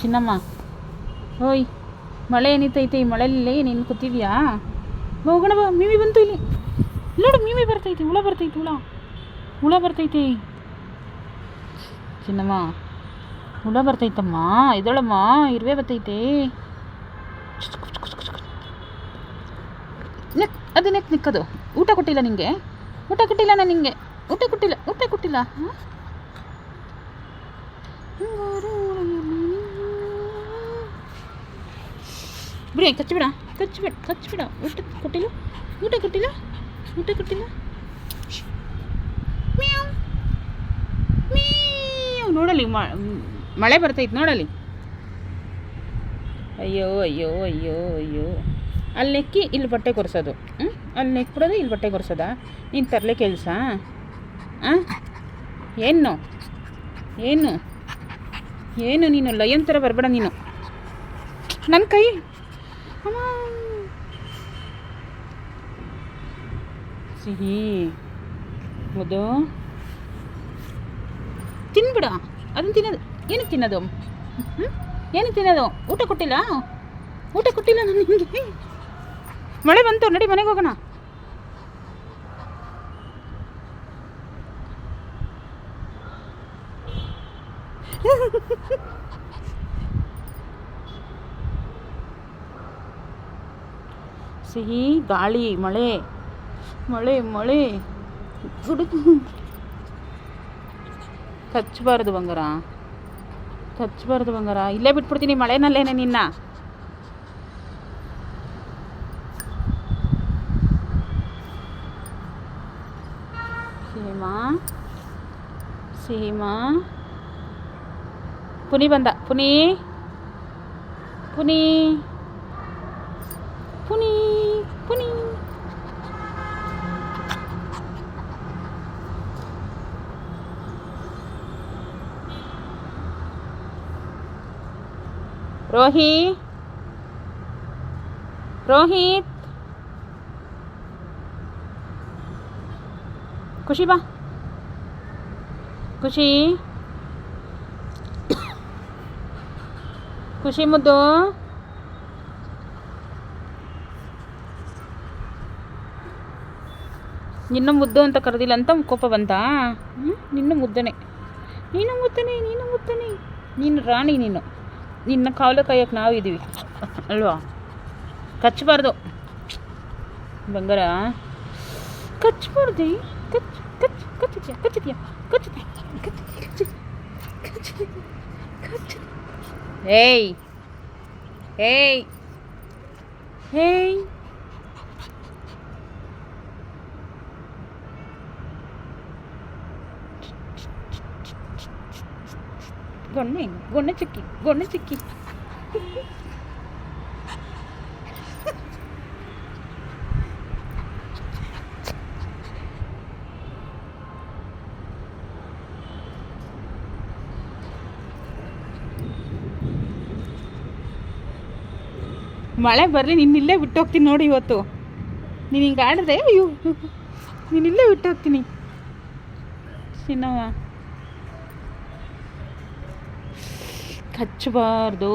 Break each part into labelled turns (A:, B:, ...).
A: ಚಿನ್ನಮ್ಮ. ಓಯ್, ಮಳೆ ಏನಿತ್ತೈತೆ? ಈ ಮಳೆಯಲ್ಲಿ ನೀನು ಕೂತಿದ್ಯಾ? ಹೋಗೋಣ, ಬಾ. ಮೀಮಿ ಬಂತು ಇಲ್ಲಿ. ನೋಡು, ಮೀಮಿ ಬರ್ತೈತೆ, ಹುಳ ಬರ್ತೈತೆ, ಹುಳ. ಹುಳ ಬರ್ತೈತೆ. ಚಿನ್ನಮ್ಮ, ಹುಳ ಬರ್ತೈತಮ್ಮ. ಇದಳಮ್ಮ ಇರುವೆ ಬರ್ತೈತೆ. ನೆಕ್, ಅದು ನೆಕ್ ನಿಕ್ಕದು ಊಟ ಕೊಟ್ಟಿಲ್ಲ ನಿಂಗೆ? ಊಟ ಕೊಟ್ಟಿಲ್ಲ ನಾನು ನಿಂಗೆ? ಊಟ ಕೊಟ್ಟಿಲ್ಲ ಊಟ ಕೊಟ್ಟಿಲ್ಲ, ಹಾಂ? ಬಿಡಿ, ಕಚ್ಚಿಬಿಡ ಕಚ್ಚಿಬಿಡ ಕಚ್ಚಿಬಿಡ. ಊಟ ಕೊಟ್ಟಿಲ್ಲ? ಊಟ ಕೊಟ್ಟಿಲ್ಲ? ಊಟ ಕೊಟ್ಟಿಲ್ಲ? ಮ್ಯಾವ್. ಮ್ಯಾವ್. ನೋಡಲಿ ಮಳೆ ಬರ್ತೈತೆ ನೋಡಲಿ ಅಯ್ಯೋ ಅಯ್ಯೋ ಅಯ್ಯೋ ಅಯ್ಯೋ. ಅಲ್ಲಿ ನೆಕ್ಕಿ, ಇಲ್ಲಿ ಬಟ್ಟೆ ಕೊರೆಸೋದು. ಹ್ಞೂ ಅಲ್ಲಿ ನೆಕ್ಬಿಡೋದು, ಇಲ್ಲಿ ಬಟ್ಟೆ ಕೊರೆಸೋದಾ? ನೀನು ತರಲೆ ಕೆಲಸ ಹಾಂ ಏನು? ಏನು? ಏನು ನೀನು? ಲಯನ್ ಥರ ಬರಬೇಡ ನೀನು. ನನ್ನ ಕೈ ಅಮ್ಮ. ಸಿಹಿ ಮುದ್ದು ತಿನ್ಬಿಡ ಅದನ್ನು ತಿನ್ನೋದು ಏನಕ್ಕೆ ತಿನ್ನೋದು ಹ್ಞೂ ಏನಕ್ಕೆ ತಿನ್ನೋದು ಊಟ ಕೊಟ್ಟಿಲ್ಲ ಊಟ ಕೊಟ್ಟಿಲ್ಲ ನಾನು ನಿಮಗೆ ಮಳೆ ಬಂತು ನಡಿ ಮನೆಗೆ ಹೋಗೋಣ ಸಿಹಿ ಗಾಳಿ ಮಳೆ ಮಳೆ ಮಳೆ ಗುಡುಗು ಕಚ್ಚಬಾರ್ದು ಬಂಗಾರ ಕಚ್ಚಬಾರ್ದು ಬಂಗಾರ ಇಲ್ಲೇ ಬಿಟ್ಬಿಡ್ತೀನಿ ಮಳೆನಲ್ಲೇನೆ ನಿನ್ನ ಸೀಮಾ ಸೀಮಾ ಪುನಿ ಬಂದ ಪುನಿ ಪುನಿ ಪುನಿ ರೋಹಿ ರೋಹಿತ್ ಖುಷಿ ಬಾ ಖುಷಿ ಖುಷಿ ಮುದ್ದು ನಿನ್ನ ಮುದ್ದು ಅಂತ ಕರೆದಿಲ್ಲ ಅಂತ ಕೋಪ ಬಂತಾ ಹ್ಞೂ ನಿನ್ನ ಮುದ್ದನೆ ನೀನು ಮುದ್ದನೆ ನೀನು ಮುದ್ದನೆ ನೀನು ರಾಣಿ ನೀನು ನಿನ್ನ ಕಾವಲು ಕಾಯಕ್ಕೆ ನಾವು ಇದ್ದೀವಿ ಅಲ್ವಾ ಕಚ್ಚಬಾರ್ದು ಬಂಗಾರ ಕಚ್ಚಬಾರ್ದು ಕಚ್ ಕಚ್ ಕಚ್ಚಿದ್ಯಾ ಕಚ್ಚಿದ್ಯಾ ಕಚ್ಚಿದ್ಯಾ ಕಚ್ಚಿದ್ಯಾ ಕಚ್ಚಿದ್ಯಾ ಕಚ್ಚಿದ್ಯಾ ಏಯ್ ಏಯ್ ಏಯ್ ಗೊಣ್ಣೆ ಗೊಣ್ಣೆ ಚಿಕ್ಕಿ ಗೊಣ್ಣೆ ಚಿಕ್ಕಿ. ಮಳೆ ಬರಲಿ ನಿನ್ನಿಲ್ಲೇ ಇಲ್ಲೇ ಬಿಟ್ಟು ಹೋಗ್ತೀನಿ ನೋಡಿ ಇವತ್ತು. ನೀನು ಹಿಂಗೆ ಆಡಿದ್ರೆ, ಅಯ್ಯೋ, ನೀನು ಇಲ್ಲೇ ಬಿಟ್ಟು ಹೋಗ್ತೀನಿ ಚಿನ್ನವ ಕಚ್ಚಬಾರ್ದು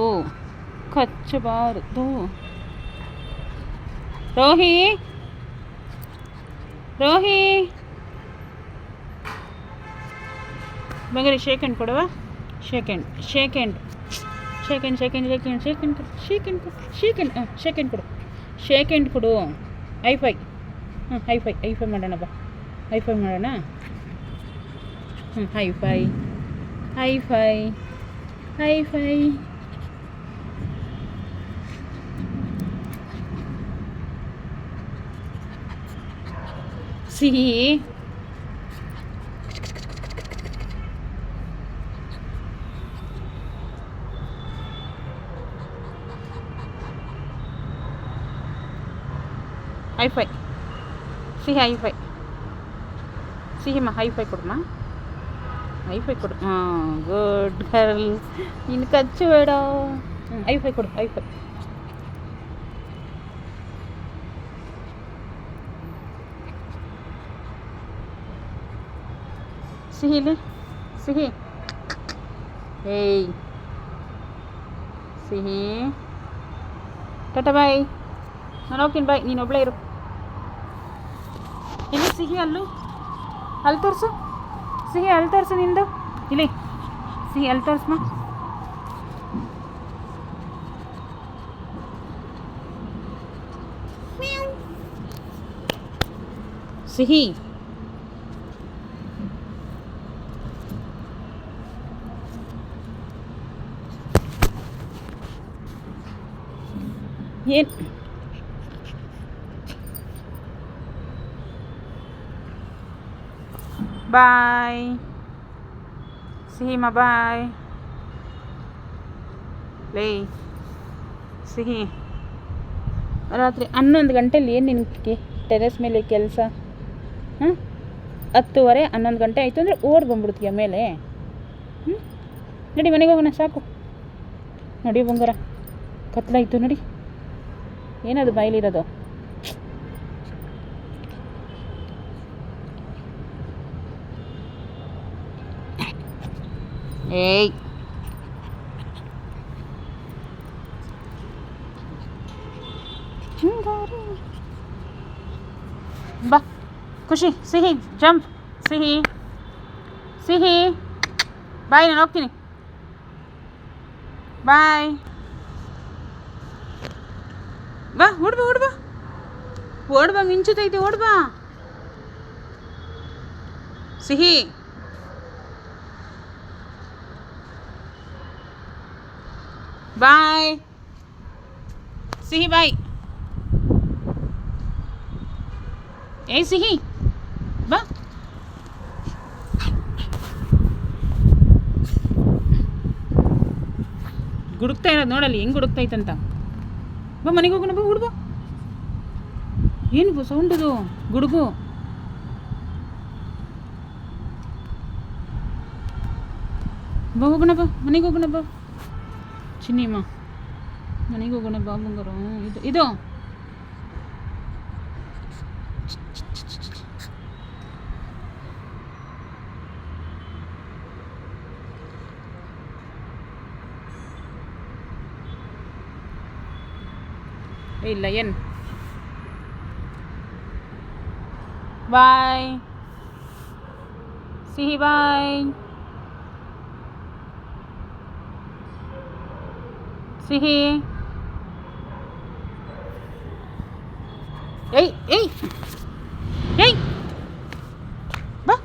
A: ಕಚ್ಚಬಾರ್ದು. ರೋಹಿ ರೋಹಿ. ಬಂಗಾರಿ shake hand ಕೊಡವಾ? Shake hand shake hand shake hand shake hand shake hand shake hand ಕೊಡು ಶೇಕ್ ಹ್ಯಾಂಡ್ ಕೊಡು ಶೇಕ್ ಹ್ಯಾಂಡ್ ಹಾಂ ಶೇಕ್ ಹ್ಯಾಂಡ್ ಕೊಡು. ಶೇಕ್ ಹ್ಯಾಂಡ್ ಕೊಡು. ಫೈ ಹ್ಞೂ ಹೈ ಫೈ ಐ ಫೈ ಮಾಡೋಣ ಬಾ. ಐ ಫೈ ಮಾಡೋಣ? ಹ್ಞೂ ಹೈ ಫೈ ஹை ஃபை சி ஹைஃபை சி ஹைஃபை சிஹிமா ஹைஃபை கொடுமா? ಫೈ ಸಿಹಿಮ್ಮ ಹೈ ಫೈ ಕೊಡಮ್ಮ ಹೈ ಫೈ ಕೊಡು ಹಾಂ ಗುಡ್ ಗರ್ಲ್ ಇನ್ನು ಕಚ್ಚು ಬೇಡ ಹ್ಞೂ ಐ ಫೈ ಕೊಡು ಐ ಫೈ ಸಿಹಿಲಿ ಸಿಹಿ ಏಯ್ ಸಿಹಿ ಟಾಟಾ ಬಾಯ್ ನಾನು ಹೋಗ್ತೀನಿ ಬಾಯ್ ನೀನು ಒಬ್ಬಳೇ ಇರು ಇಲ್ಲಿ ಸಿಹಿ ಅಲ್ಲು ಅಲ್ಲಿ ತೋರಿಸು ಸಿಹಿ ಅಲ್ಲಿ ತೋರಿಸು ನಿಂದು ಇಲ್ಲಿ ಸಿಹಿ ಅಲ್ಲಿ ತೋರಿಸ್ಮಾ ಸಿಹಿ ಏನು ಬಾಯ್ ಸಿಹಿಮ ಬಾಯ್ ಲೇ ಸಿಹಿ ರಾತ್ರಿ ಹನ್ನೊಂದು ಗಂಟೆಲಿ ಏನು ನಿನಗೆ ಟೆರೆಸ್ ಮೇಲೆ ಕೆಲಸ? ಹಾಂ ಹತ್ತುವರೆ, ಹನ್ನೊಂದು ಗಂಟೆ ಆಯಿತು ಅಂದರೆ ಓಡ್ ಬಂದ್ಬಿಡ್ತೀಯ ಮೇಲೆ? ಹ್ಞೂ ನಡಿ ಮನೆಗೆ ಹೋಗೋಣ, ಸಾಕು. ನಡಿ ಬಂಗಾರ. ಕತ್ಲಾಯಿತು, ನಡಿ. ಏನದು ಬಾಯಲ್ಲಿರೋದು? ಏಯ್. ಬಾ. ಖುಷಿ. ಸಿಹಿ. ಜಂಪ್. ಸಿಹಿ. ಸಿಹಿ. ಬಾಯ್, ನಾನು ಹೋಗ್ತೀನಿ. ಬಾಯ್. ಬಾ ಓಡ್ ಬಾ ಓಡ್ ಬಾ ಓಡ್ ಬಾ ಮಿಂಚುತ್ತೈತೆ ಓಡ್ ಬಾ ಸಿಹಿ. ಬಾಯ್ ಸಿಹಿ ಬಾಯ್ ಏ ಸಿಹಿ ಬಾ ಗುಡುಕ್ತಾ ಇರೋದು ನೋಡಲ್ಲಿ, ಹೆಂಗೆ ಗುಡುಕ್ತೈತಂತ ಬಾ, ಮನೆಗೆ ಹೋಗೋಣ, ಬಾ, ಹುಡುಗ. ಏನು ಸೌಂಡದು ಗುಡುಗು. ಬಾ, ಹೋಗೋಣ, ಬಾ. ಮನೆಗೆ ಹೋಗೋಣ, ಬಾ. ಚಿನ್ನಿಮ್ಮ ಮನೆಗೆ ಹೋಗೋಣ ಬಾ ಬಂಗಾರ ಇದು ಇದು ಇಲ್ಲ ಏನು ಬಾಯ್ ಸಿಹಿ ಬಾಯ್ ಸಿಹಿ ಏಯ್ ಏಯ್ ಏಯ್ ಬಾ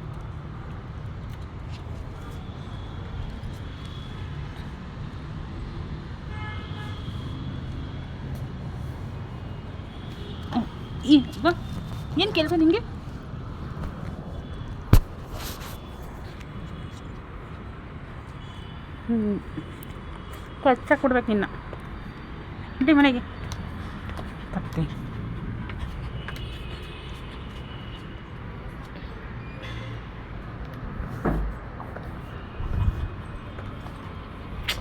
A: ಈ ಬಾ ಏನು ಕೆಲಸ ನಿಮಗೆ ಹ್ಞೂ ಕಚ್ಚ ಕೊಡ್ಬೇಕು ಇನ್ನು. ಇಡಿ ಮನೆಗೆ. ತಪ್ಪಿ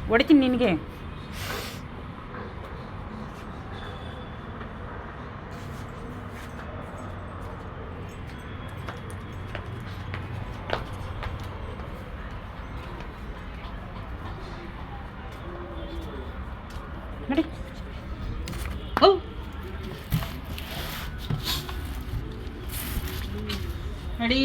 A: ಹೊಡಿತೀನಿ ನಿನಗೆ. ನಡಿ. ಓ. ನಡಿ.